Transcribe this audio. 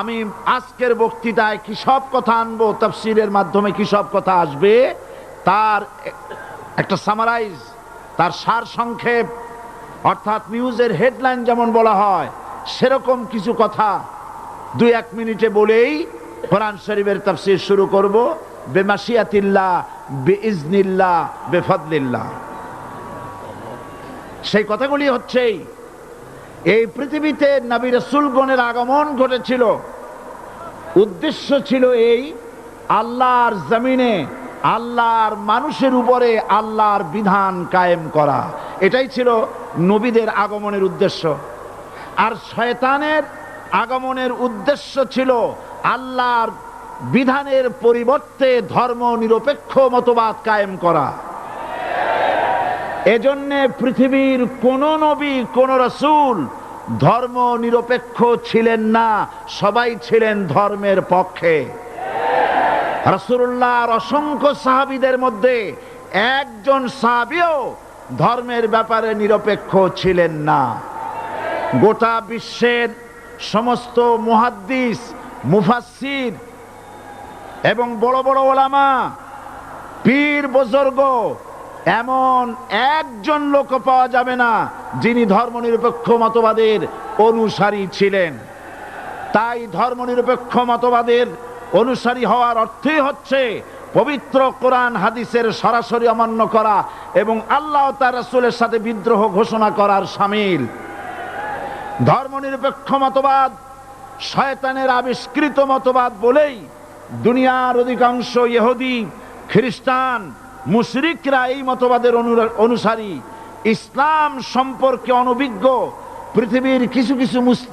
আমি আজকের বক্তৃতায় কি সব কথা আনব, তফসিরের মাধ্যমে কি সব কথা আসবে? তার একটা সামারাইজ তার সার সংক্ষেপ, অর্থাৎ নিউজের হেডলাইন যেমন বলা হয়, সেরকম কিছু কথা দুই এক মিনিটে বলেই কোরআন শরীফের তফসির শুরু করব। বেমাসিয়াতিল্লাহ বেইজনিল্লাহ, বেফদলিল্লাহ। সেই কথাগুলি হচ্ছেই এই পৃথিবীতে নবী রসুলগণের আগমন ঘটেছিল। উদ্দেশ্য ছিল এই, আল্লাহর জমিনে আল্লাহর মানুষের উপরে আল্লাহর বিধান কায়েম করা। এটাই ছিল নবীদের আগমনের উদ্দেশ্য। আর শয়তানের আগমনের উদ্দেশ্য ছিল আল্লাহর বিধানের পরিবর্তে ধর্ম নিরপেক্ষ মতবাদ কায়েম করা। এজন্যে পৃথিবীর কোন নবী, কোন রসুল ধর্ম নিরপেক্ষ ছিলেন না, সবাই ছিলেন ধর্মের পক্ষে। রসুল্লাহর অসংখ্য সাহাবিদের মধ্যে একজন সাহাবিও ধর্মের ব্যাপারে নিরপেক্ষ ছিলেন না। গোটা বিশ্বের সমস্ত মুহাদ্দিস, মুফাসসির এবং বড় বড় ওলামা, পীর বুজুর্গ এমন একজন লোক পাওয়া যাবে না, যিনি ধর্মনিরপেক্ষ মতবাদের অনুসারী ছিলেন। তাই ধর্মনিরপেক্ষ মতবাদের অনুসারী হওয়ার অর্থই হচ্ছে পবিত্র কোরআন হাদিসের সরাসরি অমান্য করা এবং আল্লাহ তার রাসূলের সাথে বিদ্রোহ ঘোষণা করার সামিল। ধর্মনিরপেক্ষ মতবাদ শয়তানের আবিষ্কৃত মতবাদ বলেই দুনিয়ার অধিকাংশ ইহুদি, খ্রিস্টান মুশরিকরা এই মতবাদের অনুসারী। ইসলাম সম্পর্কে অনভিজ্ঞ। পৃথিবীর কিছু কিছু মুসলিম